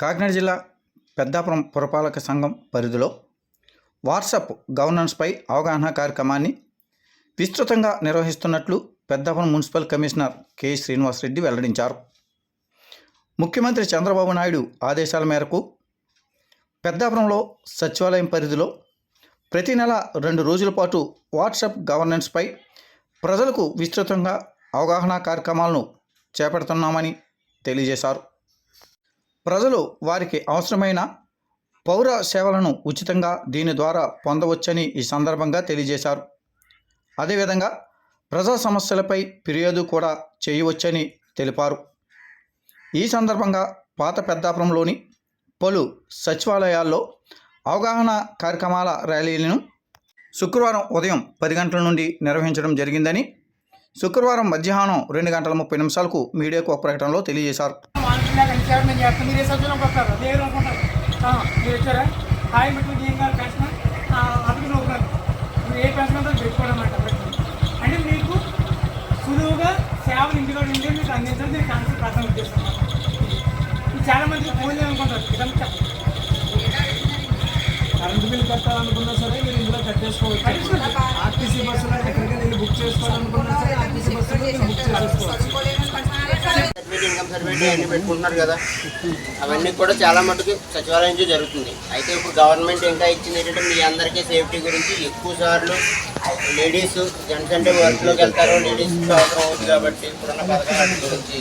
కాకినాడ జిల్లా పెద్దాపురం పురపాలక సంఘం పరిధిలో వాట్సాప్ గవర్నెన్స్పై అవగాహన కార్యక్రమాన్ని విస్తృతంగా నిర్వహిస్తున్నట్లు Peddapuram municipal commissioner K Srinivasa Reddy వెల్లడించారు. ముఖ్యమంత్రి చంద్రబాబు నాయుడు ఆదేశాల మేరకు పెద్దాపురంలో సచివాలయం పరిధిలో ప్రతి నెల రెండు రోజుల పాటు వాట్సాప్ గవర్నెన్స్పై ప్రజలకు విస్తృతంగా అవగాహన కార్యక్రమాలను చేపడుతున్నామని తెలియజేశారు. ప్రజలు వారికి అవసరమైన పౌర సేవలను ఉచితంగా దీని ద్వారా పొందవచ్చని ఈ సందర్భంగా తెలియజేశారు. అదేవిధంగా ప్రజా సమస్యలపై ఫిర్యాదు కూడా చేయవచ్చని తెలిపారు. ఈ సందర్భంగా పాత పెద్దాపురంలోని పలు సచివాలయాల్లో అవగాహన కార్యక్రమాల ర్యాలీలను శుక్రవారం ఉదయం పది గంటల నుండి నిర్వహించడం జరిగిందని శుక్రవారం మధ్యాహ్నం రెండు గంటల ముప్పై నిమిషాలకు మీడియాకు ఒక ప్రకటనలో తెలియజేశారు. వాలంటీర్లాగా ఇచ్చారు నేను చేస్తాను మీరు ఏ సబ్జెక్ట్లోకి వస్తారు లేదు అనుకుంటారు మీరు వచ్చారా? హాయ్ మీకు ఏం కాదు పెన్షన్ అతను ఒకరు మీరు ఏ పెన్షన్ ఉందో పెట్టుకోవడం అన్నమాట అంటే మీకు సులువుగా సేవలు ఇంటికాడ ఉంటే మీకు అందించడం నేను కాన్సెప్ట్ ప్రధాన ఉద్దేశం. ఇది చాలా మంది ఫోన్ అనుకుంటారు. ఇదంతా కరెంట్ బిల్ కట్టాలనుకున్నా సరే మీరు ఇందులో కట్టేసుకోవచ్చు. సర్టిఫికేట్ అన్ని పెట్టుకుంటున్నారు కదా. అవన్నీ కూడా చాలా మటుకు సచివాలయం నుంచి జరుగుతుంది. అయితే ఇప్పుడు గవర్నమెంట్ ఇంకా ఇచ్చింది ఏంటంటే మీ అందరికీ సేఫ్టీ గురించి ఎక్కువ సార్లు లేడీస్ జెంట్స్ అంటే వర్క్లోకి వెళ్తారు. లేడీస్ అవసరం అవుతుంది కాబట్టి ఇప్పుడున్న పథకాల గురించి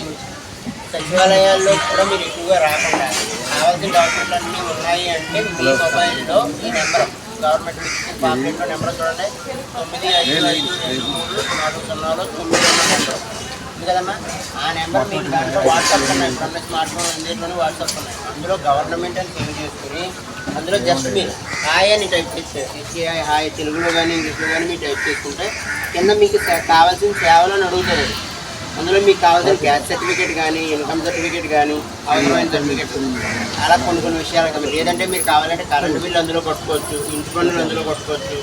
సచివాలయాల్లో కూడా మీరు ఎక్కువగా రాకుండా కావాల్సిన డాక్యుమెంట్లు అన్నీ ఉన్నాయి అంటే మీ మొబైల్లో ఈ నెంబర్ గవర్నమెంట్ పాంప్లెట్లో నెంబర్ చూడండి. తొమ్మిది ఐదు ఐదు రెండు మూడు నాలుగు సున్నాలు తొమ్మిది నెంబర్. ఉంది కదమ్మా? ఆ నెంబర్ మీకు దాంట్లో వాట్సాప్ ఉన్నాయి. ఇప్పుడు స్మార్ట్ ఫోన్ అన్నింటిలోనే వాట్సాప్ ఉన్నాయి. అందులో గవర్నమెంట్ అని సేవ్ చేసుకుని అందులో జస్ట్ మీరు హాయ్ అని టైప్ చేస్తే హెచ్ఏఐ హాయ్ తెలుగులో కానీ ఇంగ్లీష్లో కానీ మీరు టైప్ చేసుకుంటే కింద మీకు కావాల్సిన సేవలు అని అడుగుతారు. అందులో మీకు కావాల్సిన గ్యాస్ సర్టిఫికేట్ కానీ ఇన్కమ్ సర్టిఫికేట్ కానీ అవసరమైన సర్టిఫికేట్ అలా కొన్ని కొన్ని విషయాలు కదా లేదంటే మీరు కావాలంటే కరెంటు బిల్లు అందులో కొట్టుకోవచ్చు ఇంటి పన్నులు అందులో కొట్టుకోవచ్చు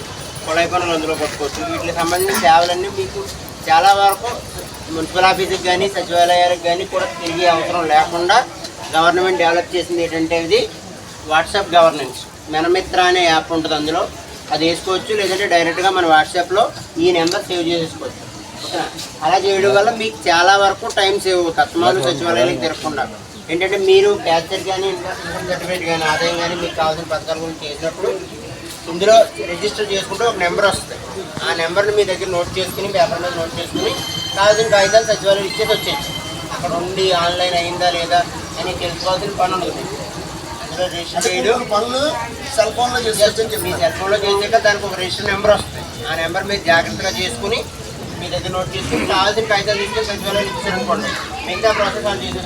కుళాయి పన్నులు అందులో కొట్టుకోవచ్చు. వీటికి సంబంధించిన సేవలన్నీ మీకు చాలా వరకు మున్సిపల్ ఆఫీస్కి కానీ సచివాలయాలకు కానీ కూడా తిరిగే అవసరం లేకుండా గవర్నమెంట్ డెవలప్ చేసింది ఏంటంటే ఇది వాట్సాప్ గవర్నెన్స్. మెనమిత్ర అనే యాప్ ఉంటుంది అందులో. అది వేసుకోవచ్చు లేదంటే డైరెక్ట్గా మన వాట్సాప్లో ఈ నెంబర్ సేవ్ చేసేసుకోవచ్చు. ఓకేనా? అలా చేయడం వల్ల మీకు చాలా వరకు టైం సేవ్ కస్టమర్లు సచివాలయానికి తిరగకుండా. ఏంటంటే మీరు క్యాన్సర్ కానీ ఇన్కమ్ సర్టిఫికేట్ కానీ ఆదాయం కానీ మీకు కావాల్సిన పథకాల గురించి చేసినప్పుడు ఇందులో రిజిస్టర్ చేసుకుంటే ఒక నెంబర్ వస్తుంది. ఆ నెంబర్ని మీ దగ్గర నోట్ చేసుకుని పేపర్ మీద నోట్ చేసుకుని కావాల్సిన కాగితాలు సచివాలయం ఇచ్చేసి వచ్చేసి అక్కడ ఉండి ఆన్లైన్ అయిందా లేదా అని తెలుసుకోవాల్సిన పని మీకు. అందులో రిజిస్టర్ చేయడం పనులు సెల్ ఫోన్లో జస్ట్ మీ సెల్ ఫోన్లో చేసాక దానికి ఒక రిజిస్టర్ నెంబర్ వస్తుంది. ఆ నెంబర్ మీరు జాగ్రత్తగా చేసుకుని మీ దగ్గర నోట్ చేసుకుని కావాల్సిన కాగితాలు తీసుకుని సచివాలయం ఇచ్చారనుకోండి. మిగతా ప్రాసెస్ వాళ్ళు